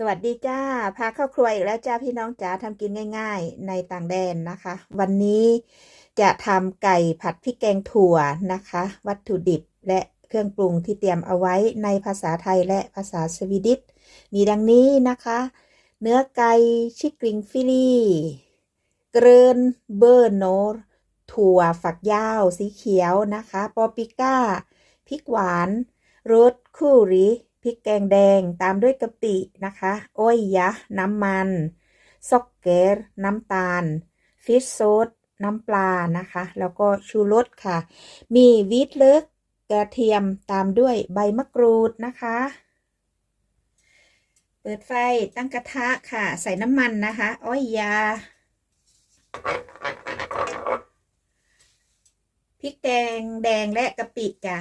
สวัสดีจ้า พาเข้าครัวอีกแล้วจ้าพี่น้องจ๋าทำกินง่าย ๆ ในต่างแดนนะคะ วันนี้จะทำไก่ผัดพริกแกงถั่วนะคะ วัตถุดิบและเครื่องปรุงที่เตรียมเอาไว้ในภาษาไทยและภาษาสวีดิชมีดังนี้นะคะ เนื้อไก่ชิกริงฟิลี่เกรนเบอร์โนร์ถั่วฝักยาวสีเขียวนะคะ ปอปิก้าพริกหวานรสคูริ ริกแกงแดงตามด้วยกะปินะคะอ้อยยะ น้ำมันซอกเกรน้ำตาล ฟิชโซดน้ำปลานะคะ แล้วก็ชูรสค่ะ มีวิตเลิกกระเทียมตามด้วยใบมะกรูดนะคะ เปิดไฟตั้งกระทะค่ะ ใส่น้ำมันนะคะ อ้อยยาพริกแดงแดงและกะปิจ้ะ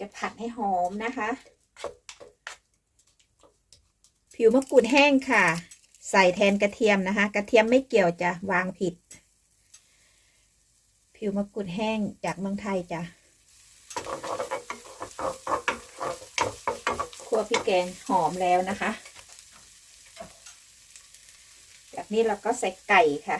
จะผัดให้หอมนะคะ ผิวมะกรูดแห้งค่ะ ใส่แทนกระเทียมนะคะ กระเทียมไม่เกี่ยวจะวางผิด ผิวมะกรูดแห้งจากเมืองไทยจ้ะคั่วพริกแกงหอมแล้วนะคะ จากนี้เราก็ใส่ไก่ค่ะ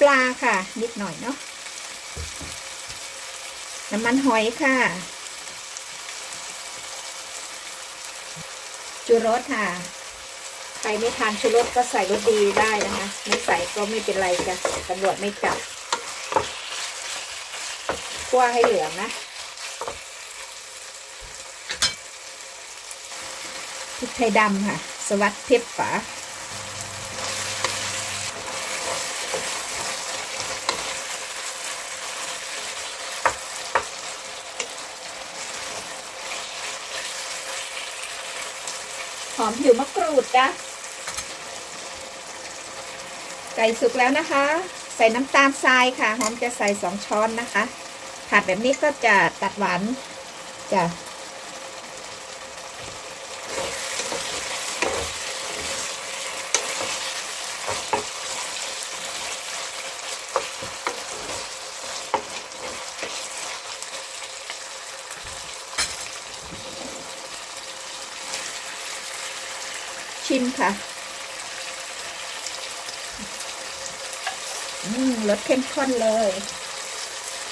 ปลาค่ะ นิดหน่อยเนาะน้ำมันหอยค่ะชูรสค่ะ ใครไม่ทานชูรสก็ใส่รสดีได้นะคะ ไม่ใส่ก็ไม่เป็นไรจ้ะตำรวจไม่จับคั่วให้เหลืองนะพริกไทยดำค่ะ สวัสดเพชรฝา อมผิวมะกรูดจ้ะไก่สุกแล้วนะคะ ใส่น้ำตาลทรายค่ะหอมจะใส่สองช้อนนะคะ ผัดแบบนี้ก็จะตัดหวานจ้ะ ค่ะอืมรสเข้มข้นเลย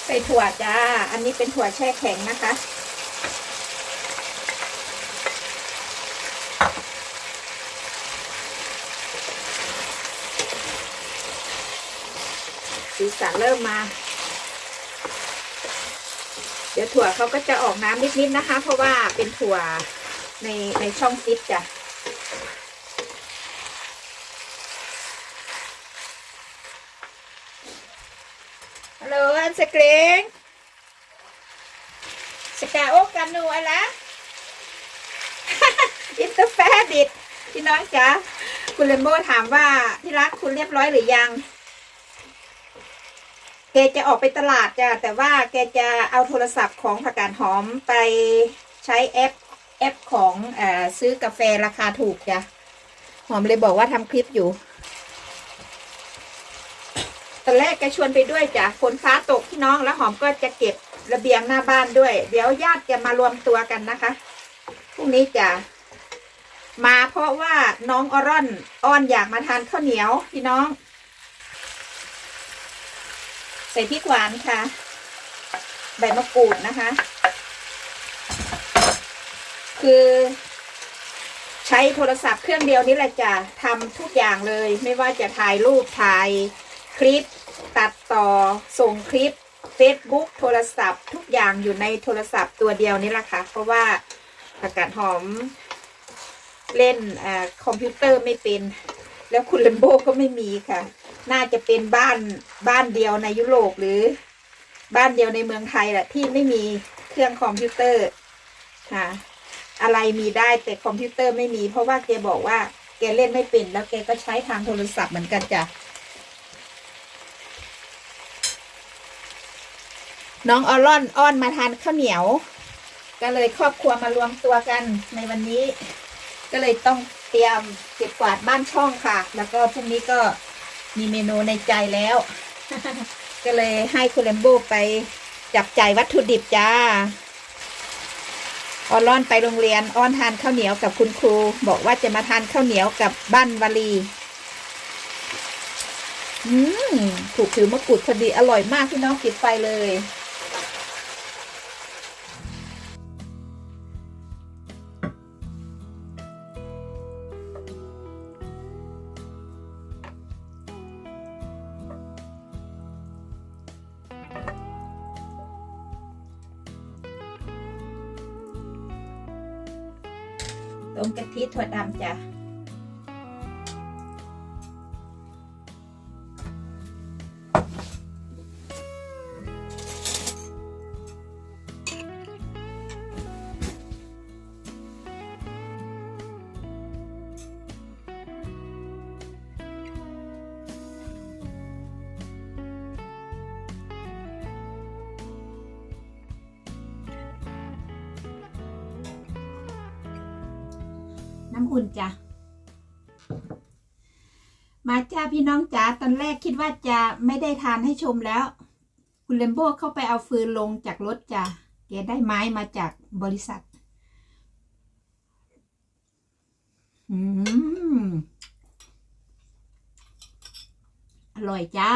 ใส่ถั่วจ้า อันนี้เป็นถั่วแช่แข็งนะคะ สีสันเริ่มมาเดี๋ยวถั่วเขาก็จะออกน้ำนิดๆนะคะ เพราะว่าเป็นถั่วในในช่องฟิตจ้ะ ฮัลโหลอันสกรีงสกาโอกันนูอะไรอินเตอร์แฟดิดพี่น้องจ๋าคุณเลมโบถามว่าพี่รักคุณเรียบร้อยหรือยัง แกจะออกไปตลาดจ้ะแต่ว่าแกจะเอาโทรศัพท์ของผักกาดหอมไปใช้แอปแอปของอซื้อกาแฟราคาถูกจ้ะหอมเลยบอกว่าทำคลิปอยู่ อนแรกแกชวนไปด้วยจ้ะฝนฟ้าตกพี่น้องแล้วหอมก็จะเก็บระเบียงหน้าบ้านด้วย เดี๋ยวญาติจะมารวมตัวกันนะคะพรุ่งนี้จะมาเพราะว่าน้องออรอนอ้อนอยากมาทานข้าวเหนียวพี่น้อง ใส่พริกหวานค่ะ ใบมะกรูดนะคะ คือใช้โทรศัพท์เครื่องเดียวนี้แหละจ้ะทำทุกอย่างเลย ไม่ว่าจะถ่ายรูปถ่าย คลิป ตัดต่อส่งคลิป Facebook โทรศัพท์ ทุกอย่างอยู่ในโทรศัพท์ตัวเดียวนี่แหละค่ะ เพราะว่าผักกาดหอมเล่นอคอมพิวเตอร์ไม่เป็น แล้วคุณเลมโบก็ไม่มีค่ะ น่าจะเป็นบ้านบ้านเดียวในยุโรปหรือ บ้านเดียวในเมืองไทยแหละที่ไม่มีเครื่องคอมพิวเตอร์ค่ะอะไรมีได้แต่คอมพิวเตอร์ไม่มี เพราะว่าแกบอกว่าแกเล่นไม่เป็น แล้วแกก็ใช้ทางโทรศัพท์เหมือนกันจ้ะ น้องออร่อนอ้อนมาทานข้าวเหนียว ก็เลยครอบครัวมารวมตัวกันในวันนี้ ก็เลยต้องเตรียมเก็บกวาดบ้านช่องค่ะ แล้วก็พรุ่งนี้ก็มีเมนูในใจแล้ว ก็เลยให้คุณเลมโบไปจับจ่ายวัตถุดิบจ้าออนร่อนไปโรงเรียนอ้อนทานข้าวเหนียวกับคุณครู บอกว่าจะมาทานข้าวเหนียวกับบ้านวลี อืมถูกผิวมะกรูดพอดีอร่อยมากพี่น้องปิดไฟเลย มกะทิถั่วดำจ้ะ น้ำอุ่นจ้ะ มาจ้าพี่น้องจ๋า ตอนแรกคิดว่าจะไม่ได้ทานให้ชมแล้ว คุณเลมโบ้เข้าไปเอาฟืนลงจากรถจ้ะแกได้ไม้มาจากบริษัท อืม อร่อยจ้า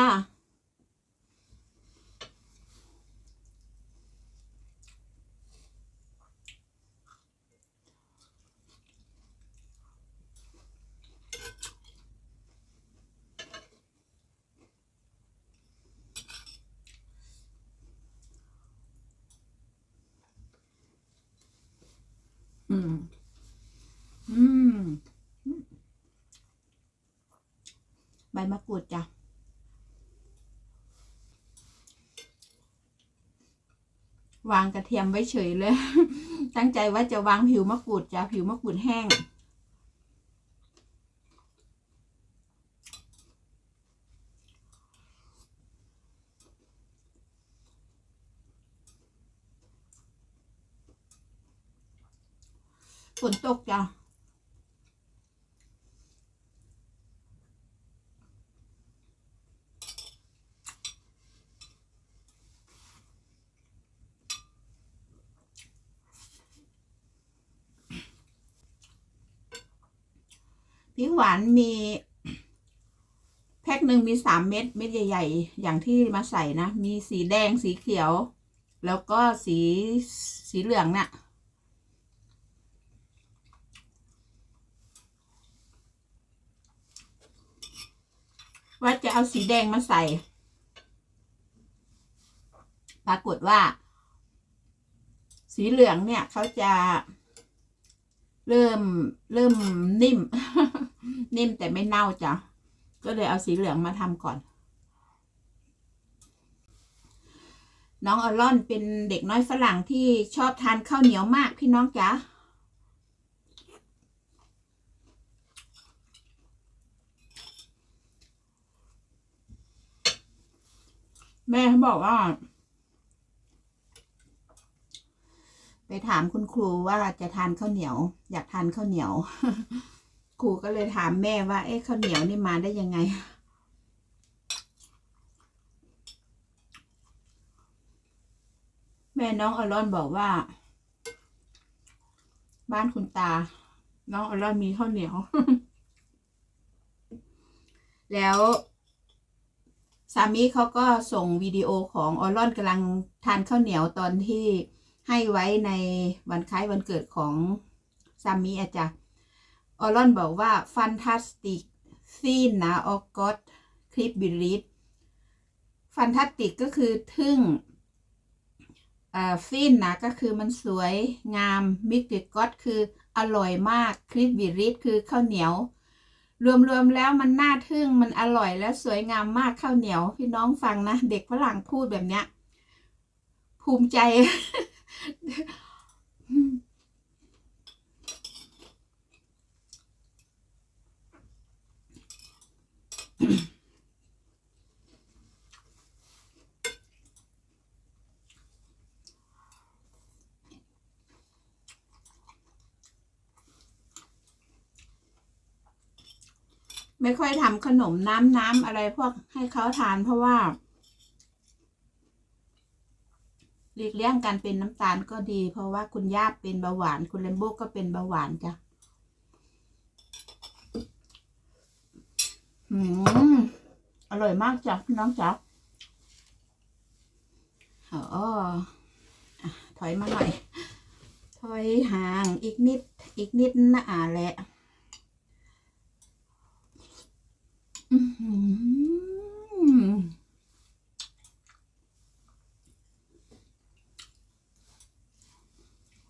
อืม อืม ใบมะกรูดจ้ะวางกระเทียมไว้เฉยเลย ตั้งใจว่าจะวางผิวมะกรูดจ้ะผิวมะกรูดแห้ง ฝนตกจ้ะ พริกหวานมีแพ็คหนึ่งมีสามเม็ดเม็ดใหญ่ ๆ อย่างที่มาใส่นะ มีสีแดงสีเขียว แล้วก็สีสีเหลืองเนี่ยว่าจะเอาสีแดงมาใส่ ปรากฏว่า สีเหลืองเนี่ยเขาจะ เริ่มเริ่มนิ่ม นิ่มแต่ไม่เน่าจ้ะ ก็เลยเอาสีเหลืองมาทำก่อน น้องออลอนเป็นเด็กน้อยฝรั่งที่ชอบทานข้าวเหนียวมากพี่น้องจ๋าแม่เขาบอกว่า ไป ถามคุณครูว่าจะทานข้าวเหนียว อยากทานข้าวเหนียว ครูก็เลยถามแม่ว่า เอ๊ะข้าวเหนียวนี่มาได้ยังไง แม่น้องอรอนบอกว่า บ้านคุณตา น้องอรอนมีข้าวเหนียว แล้วสามีเขาก็ส่งวิดีโอของออรอนกำลังทานข้าวเหนียวตอนที่ ให้ไว้ในวันคล้ายวันเกิดของสามีอาจารย์ออรอนบอกว่าฟันทัสติกซีนนะออกอตคลิปบิลิฟฟันทัสติกก็คือทึ่งอ่าฟินนะก็คือมันสวยงามมิกเกก็ตคืออร่อยมากคลิปบิลิฟคือข้าวเหนียว รวมๆแล้วมันน่าทึ่งมันอร่อยและสวยงามมากข้าวเหนียว พี่น้องฟังนะ เด็กฝรั่งพูดแบบเนี้ย ภูมิใจ ไม่ค่อยทำขนมน้ำน้ำอะไรพวกให้เขาทานเพราะว่า หลีกเลี่ยงการเป็นน้ำตาลก็ดี เพราะว่าคุณย่าเป็นเบาหวาน คุณเลมโบก็เป็นเบาหวานจ้ะอืมอร่อยมากจ้ะพี่น้องจ๋าอ๋ออถอยมาหน่อย ถอยห่างอีกนิด อีกนิดนะอ่าแหละ อื้อหือ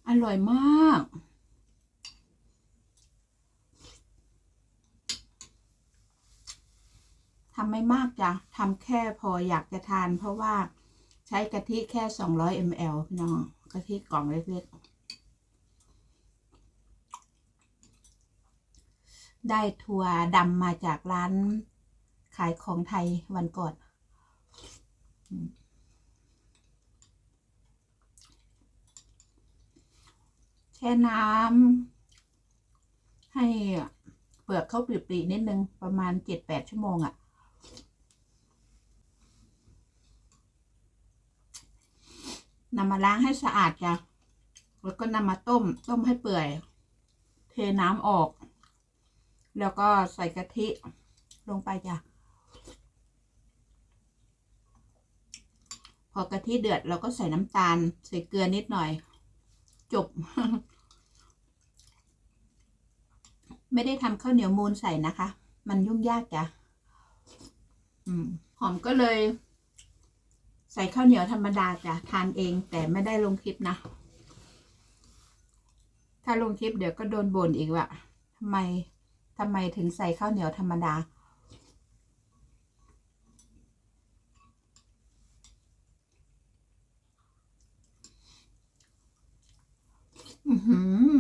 อร่อยมาก ทำไม่มากจ้ะทำแค่พออยากจะทาน เพราะว่าใช้กะทิแค่ 200 ml พี่น้อง กะทิกล่องเล็กๆ ได้ถั่วดำมาจากร้านขายของไทยวันก่อนอืม แช่น้ำให้เปลือกเขาปริๆนิดนึง ประมาณเจ็ดแปดชั่วโมงอะ่ะ นำมาล้างให้สะอาดจ้ะ แล้วก็นำมาต้ม ต้มให้เปื่อย เทน้ำออก แล้วก็ใส่กะทิลงไปจ้ะ พอกะทิเดือดเราก็ใส่น้ำตาล ใส่เกลือนิดหน่อย จบ ไม่ได้ทำข้าวเหนียวมูนใส่นะคะ มันยุ่งยากจ้ะหอมก็เลย ใส่ข้าวเหนียวธรรมดาจ้ะทานเอง แต่ไม่ได้ลงคลิปนะ ถ้าลงคลิปเดี๋ยวก็โดนบ่นอีกว่าทำไมทำไมถึงใส่ข้าวเหนียวธรรมดา หือ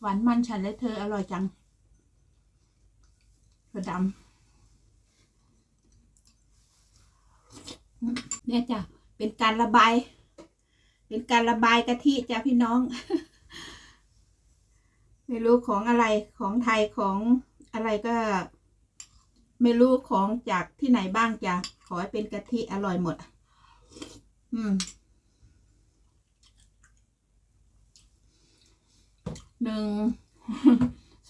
หวานมันฉันและเธออร่อยจังกระดำเนี่ยจ้ะ เป็นการระบาย เป็นการระบายกะทิจ้ะพี่น้อง ไม่รู้ของอะไรของไทยของอะไรก็ไม่รู้ของจากที่ไหนบ้างจ้ะ ขอให้เป็นกะทิอร่อยหมด อืม หนึ่ง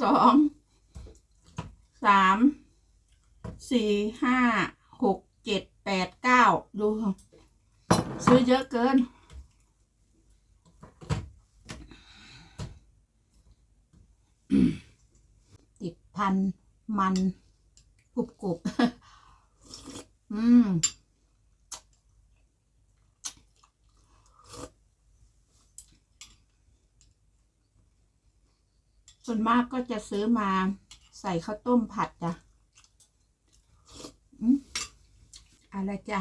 สองสามสี่ห้าหกเจ็ดแปดเก้าดู ซื้อเยอะเกิน ติดพันมันกรุบกรุบอืม ส่วนมากก็จะซื้อมาใส่ข้าวต้มผัดจ้ะอืมอะไรจ้ะ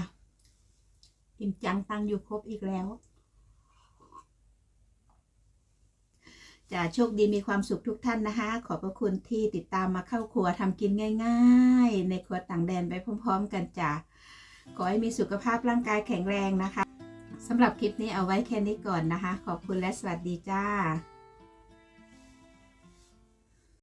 อิ่มจังตังอยู่ครบอีกแล้วจะโชคดีมีความสุขทุกท่านนะคะ ขอบพระคุณที่ติดตามมาเข้าครัวทำกินง่ายๆ ในครัวต่างแดนไปพร้อม ๆ กันจ้ะขอให้มีสุขภาพร่างกายแข็งแรงนะคะสำหรับคลิปนี้เอาไว้แค่นี้ก่อนนะคะ ขอบคุณและสวัสดีจ้า